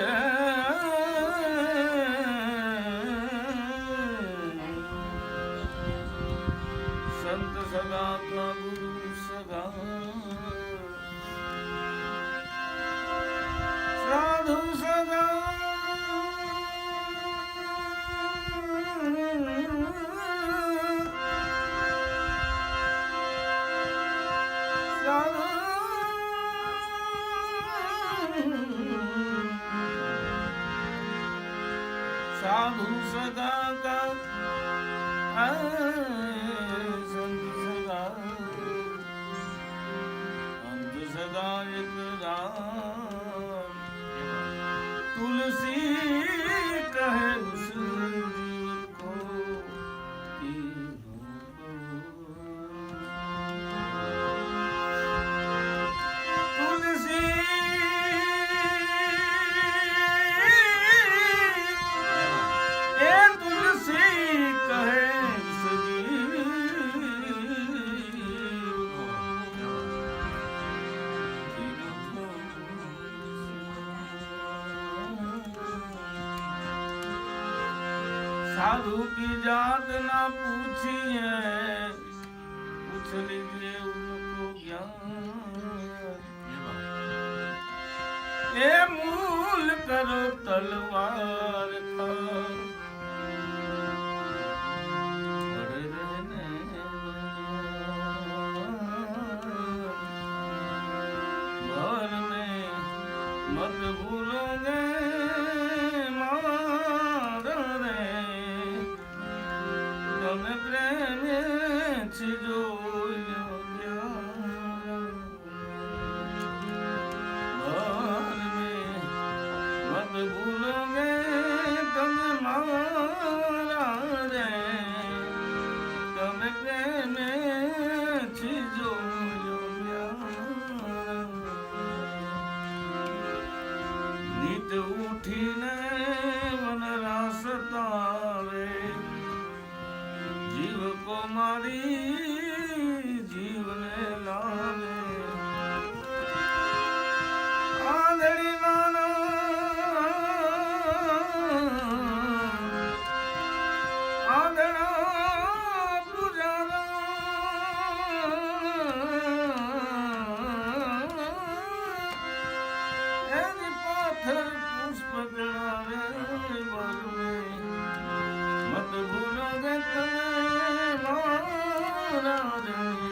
Yeah. ਸਦਾ ਪ੍ਰਭੂ ਸਦਾ। ਸਾਧੂ ਸਦਾ। ਸਾਧੂ। ਸਦਾ ਕਾ। ਸੰਗ ਸੰਗਾ साधु की जात ना पूछिए पूछ लीजिए उनको ज्ञान એ મૂલ કરો તલવાર ખા પડે રહેને घर में मत भूलोगे मार તમે પ્રેમ મત ભૂલોગે તમે તમે પ્રેમ છીજો નિત ઉઠીને મારી જીવને લાવે આંધળી માના આંધળા મત ભૂલો ગતને Altyazı